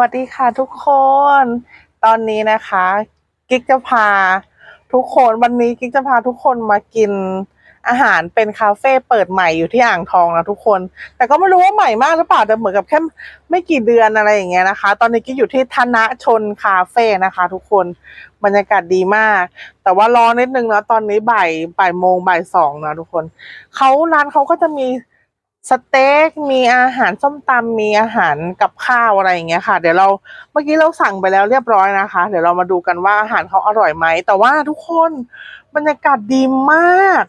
สวัสดีค่ะทุกคน ตอนนี้นะคะ กิ๊กจะพาทุกคนวันนี้กิ๊กจะพาทุกคนมากินอาหารเป็นคาเฟ่เปิดใหม่อยู่ที่อ่างทองนะทุกคน แต่ก็ไม่รู้ว่าใหม่มากหรือเปล่าแต่เหมือนกับแค่ไม่กี่เดือนอะไรอย่างเงี้ยนะคะ ตอนนี้กิ๊กอยู่ที่ธนชนคาเฟ่นะคะ ทุกคนบรรยากาศดีมาก แต่ว่ารอนิดนึงนะตอนนี้บ่ายบ่ายโมงบ่ายสองนะทุกคนเขาร้านเขาก็จะมี สเต็กมีอาหารส้มตำมีอาหารกับข้าวอะไรอย่างเงี้ยค่ะ เดี๋ยวเราเมื่อกี้เราสั่งไปแล้วเรียบร้อยนะคะ เดี๋ยวเรามาดูกันว่าอาหารเขาอร่อยไหมแต่ว่าทุกคนบรรยากาศดีมาก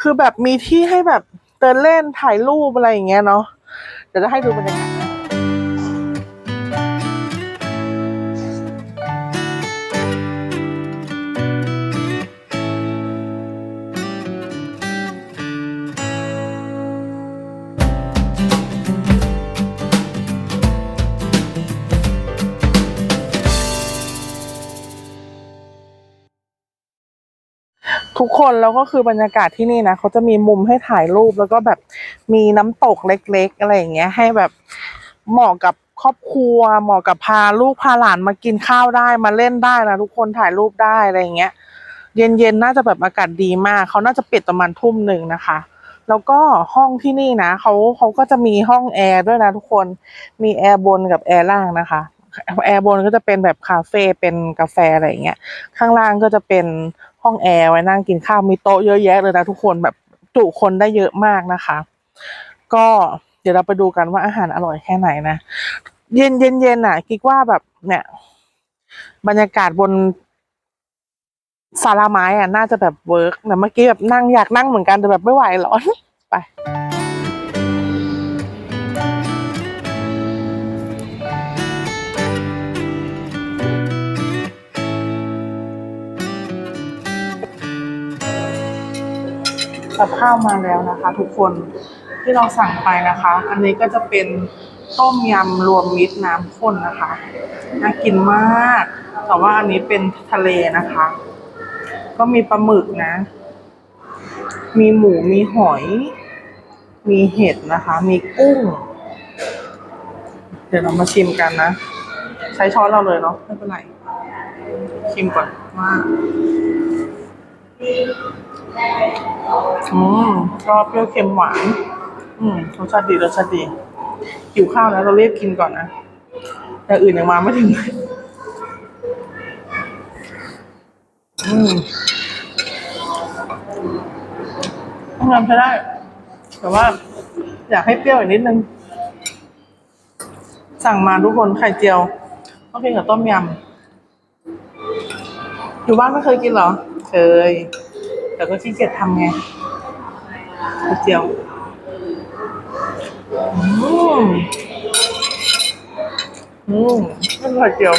คือแบบมีที่ให้แบบเดินเล่นถ่ายรูปอะไรอย่างเงี้ยเนาะเดี๋ยวจะให้ดูบรรยากาศ คนแล้วก็คือบรรยากาศที่นี่นะเขาจะมีมุมให้ถ่ายรูปแล้วก็แบบมีน้ำตกเล็กๆ อะไรอย่างเงี้ย ให้แบบเหมาะกับครอบครัว เหมาะกับพาลูกพาหลานมากินข้าวได้มาเล่นได้นะทุกคนถ่ายรูปได้อะไรอย่างเงี้ย เย็นๆน่าจะแบบอากาศดีมากเขาน่าจะปิดประมาณทุ่มหนึ่งนะคะ แล้วก็ห้องที่นี่นะเขาเขาก็จะมีห้องแอร์ด้วยนะทุกคนมีแอร์บนกับแอร์ล่างนะคะแอร์บนก็จะเป็นแบบคาเฟ่เป็นกาแฟอะไรอย่างเงี้ยข้างล่างก็จะเป็น ห้องแอร์ไว้นั่งกินข้าวมีโต๊ะเยอะแยะเลยนะทุกคนแบบจุคนได้เยอะมากนะคะ ก็เดี๋ยวเราไปดูกันว่าอาหารอร่อยแค่ไหนนะเย็นเย็นเย็นอะคิดว่าแบบเนี่ย บรรยากาศบนศาลาไม้อะน่าจะแบบเวิร์กแต่เมื่อกี้แบบนั่งอยากนั่งเหมือนกันแต่แบบไม่ไหวร้อนไป กับข้าวมาแล้วนะคะ ทุกคนที่เราสั่งไปนะคะ อันนี้ก็จะเป็นต้มยำรวมมิตรน้ำข้นนะคะน่ากินมาก แต่ว่าอันนี้เป็นทะเลนะคะ ก็มีปลาหมึกนะ มีหมูมีหอย มีเห็ดนะคะ มีกุ้ง เดี๋ยวเรามาชิมกันนะ ใช้ช้อนเราเลยเนาะไม่เป็นไร ชิมก่อนว่า อืมก็เปรี้ยวเค็มหวาน อืมรสชาติดีรสชาติดีหิวข้าวแล้วเราเรียกกินก่อนนะแต่อื่นยังมาไม่ถึงอืมต้องทำใช้ได้ แต่ว่า อยากให้เปรี้ยวอีกนิดนึง สั่งมาทุกคนไข่เจียวต้องกินกับต้มยำอยู่บ้านไม่เคยกินเหรอ เคย แต่ก็ขี้เกียจทำไงไข่เจียวอืมอืมไม่ไข่เจียว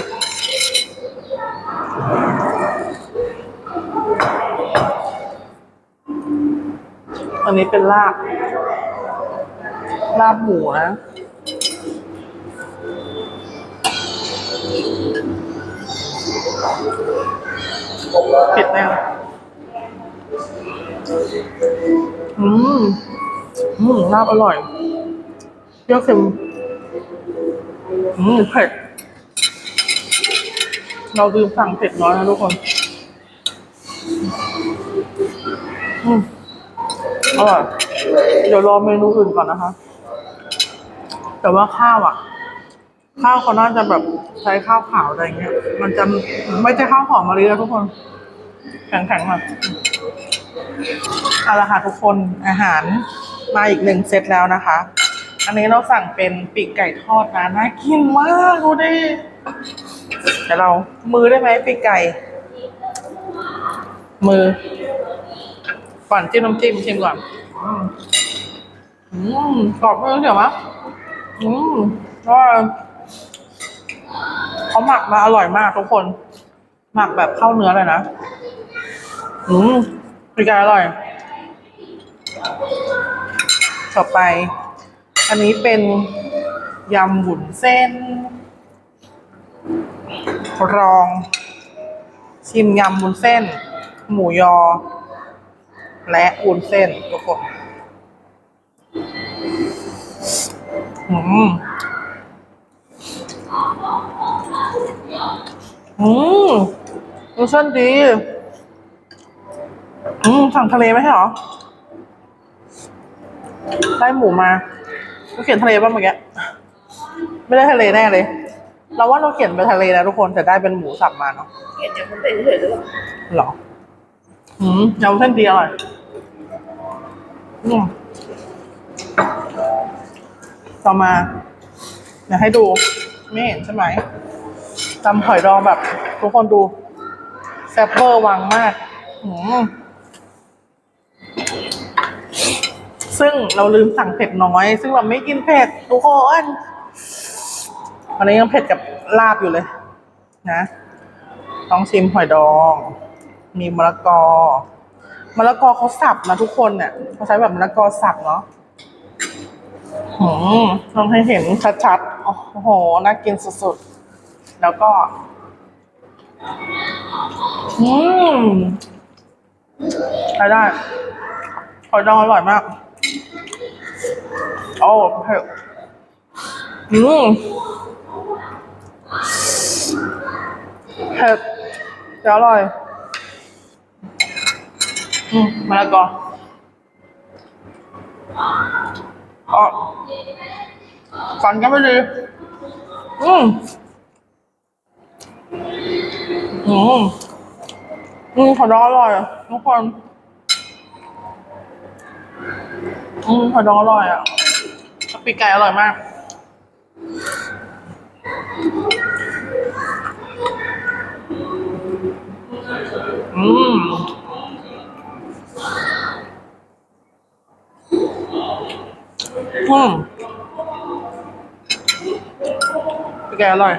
อันนี้เป็นลาบ ลาบหมูนะเผ็ดแน่ อืมอืมลาบอร่อยเปรี้ยวเค็มอืมเผ็ด เราลืมสั่งเผ็ดน้อยนะทุกคน อืมอร่อย เดี๋ยวรอเมนูอื่นก่อนนะคะ แต่ว่าข้าวอะ ข้าวเขาน่าจะแบบใช้ข้าวขาวอะไรเงี้ย มันจะไม่ใช่ข้าวหอมมะลินะทุกคน แข็งๆค่ะ เอาละค่ะทุกคนอาหารมาอีกหนึ่งเซตแล้วนะคะ อันนี้เราสั่งเป็นปีกไก่ทอดนะน่ากินมากดูดิเดี๋ยวเรามือได้ไหมปีกไก่ มือ ก่อนจิ้มน้ำจิ้มชิมก่อนอืมกรอบมากเดี๋ยวมะอืมก็เขาหมักมาอร่อยมากทุกคน หมักแบบเข้าเนื้อเลยนะ อืม ปีกไก่อร่อย ต่อไป อันนี้เป็นยำบุ๋นเส้น รอง ชิมยำบุญเส้น หมูยอ และวุ้นเส้นทุกคนอืมอืมรสชาติดี อืมสั่งทะเลไหมใช่เหรอ ได้หมูมาเราเขียนทะเลป่ะเมื่อกี้ไม่ได้ทะเลแน่เลย เราว่าเราเขียนไปทะเลนะทุกคนแต่ได้เป็นหมูสับมาเนาะเห็นอย่างมันเป็นเฉยๆหรือเปล่าหรอ อืมยำเส้นดีอร่อยอืมต่อมาเดี๋ยวให้ดู ไม่เห็นใช่ไหมตำหอยดองแบบ ทุกคนดูแซ่บเบอร์วังมาก อืม ซึ่งเราลืมสั่งเผ็ดน้อย ซึ่งเราไม่กินเผ็ดทุกคนวันนี้ยังเผ็ดกับลาบอยู่เลย นะต้องชิมหอยดอง มีมะละกอมะละกอเขาสับนะทุกคนเนี่ยเขาใช้แบบมะละกอสับเนาะหืมลองให้เห็นชัดๆ โอ้โห น่ากินสุดๆ แล้วก็ อืมใช้ได้หอยดองอร่อยมาก โอ้เผ็ดอืมเผ็ดแต่อร่อย อืมมะละกออ๋อฟันก็ไม่ดีอืมอืมอืมขอดองอร่อยอะทุกคนอืมขอดองอร่อยอะ ปีกไก่อร่อยมาก อืมอืมปีกไก่อร่อย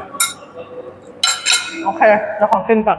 โอเคเดี๋ยวของกินก่อน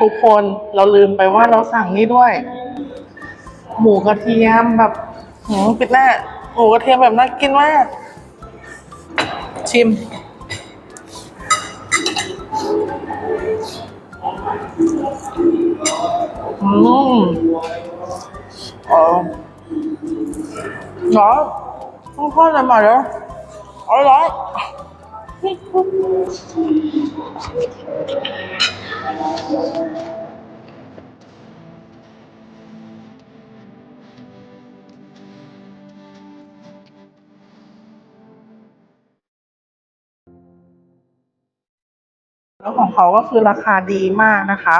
ทุกคนเราลืมไปว่าเราสั่งนี่ด้วย หมูกระเทียมแบบหืมปิดหน้าหมูกระเทียมแบบน่ากินมากชิม อืมอ๋อร้อต้องทอดอะไรมาเลยอร่อย แล้วของเขาก็คือราคาดีมากนะคะ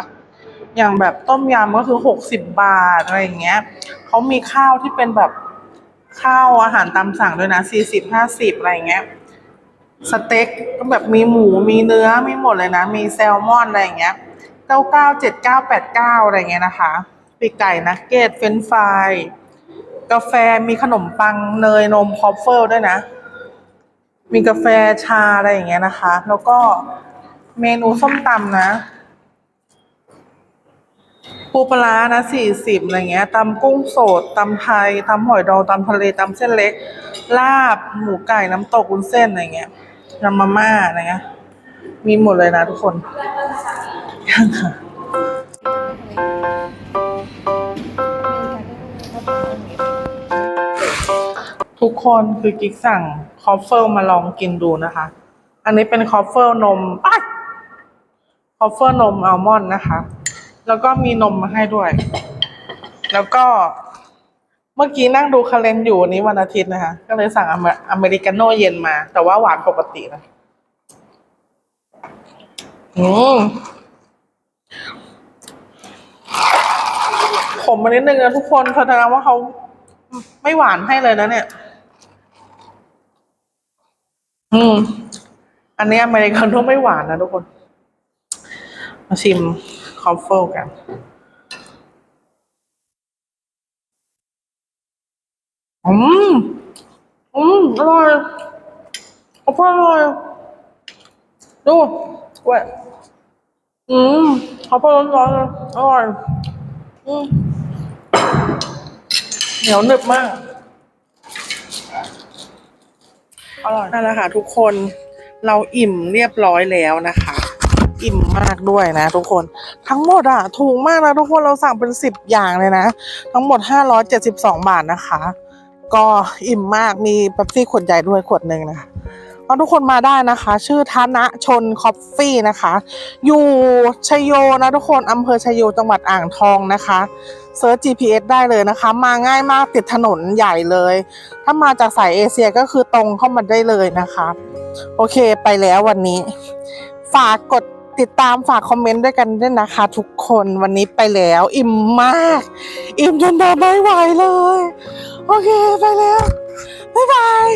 อย่างแบบต้มยำก็คือหกสิบบาท อะไรอย่างเงี้ย เขามีข้าวที่เป็นแบบข้าวอาหารตามสั่งด้วยนะสี่สิบห้าสิบอะไรอย่างเงี้ย สเต็กก็แบบมีหมูมีเนื้อมีหมดเลยนะ มีแซลมอนอะไรอย่างเงี้ยเก้าเก้าเจ็ดเก้าแปดเก้าอะไรเงี้ยนะคะปีกไก่นักเก็ตเฟรนฟรายกาแฟมีขนมปังเนยนมคอฟเฟิลด้วยนะ มีกาแฟชาอะไรอย่างเงี้ยนะคะ แล้วก็เมนูส้มตำนะ ปูปลานะสี่สิบอะไรเงี้ยตำกุ้งสดตำไทยตำหอยดองตำทะเลตำเส้นเล็ก ลาบหมูไก่น้ำตกวุ้นเส้นอะไรเงี้ยยำมาม่าอะไรเงี้ยมีหมดเลยนะทุกคนยังค่ะทุกคนคือกิ๊กสั่งคอฟเฟิลมาลองกินดูนะคะ อันนี้เป็นคอฟเฟิลนมอคอฟเฟิลนมอัลมอนด์นะคะ แล้วก็มีนมมาให้ด้วย แล้วก็เมื่อกี้นั่งดูคาเลนอยู่วันนี้วันอาทิตย์นะคะ ก็เลยสั่งอเมอเมริกาโน่เย็นมา แต่ว่าหวานปกตินะอืมขมมานิดนึงนะทุกคนแสดงว่าเขาไม่หวานให้เลยนะเนี่ย อืม อันนี้อเมริกาโน่ไม่หวานนะทุกคน มาชิม คอฟเฟิลกันอืมอืมอร่อยอฟเฟิอร่อยดูเว้ยอืมคอฟเฟิลร้อนๆอร่อยอืมเหนียวหนึบมากอร่อยนั่นแหละค่ะทุกคนเราอิ่มเรียบร้อยแล้วนะคะ อิ่มมากด้วยนะทุกคน ทั้งหมดอะถูกมากนะทุกคนเราสั่งเป็นสิบอย่างเลยนะ ทั้งหมดห้าร้อยเจ็ดสิบสองบาทนะคะ ก็อิ่มมากมีเป๊ปซี่ขวดใหญ่ด้วยขวดหนึ่งนะคะก็ทุกคนมาได้นะคะ ชื่อธนชนคอฟฟี่นะคะ อยู่ชัยโยนะทุกคนอำเภอชัยโยจังหวัดอ่างทองนะคะเซิร์ช GPS ได้เลยนะคะ มาง่ายมากติดถนนใหญ่เลย ถ้ามาจากสายเอเชียก็คือตรงเข้ามาได้เลยนะคะ โอเคไปแล้ววันนี้ ฝากกด ติดตามฝากคอมเมนต์ด้วยกันด้วยนะคะ ทุกคนวันนี้ไปแล้ว อิ่มมาก อิ่มจนเดินไม่ไหวเลย โอเคไปแล้ว บ๊ายบาย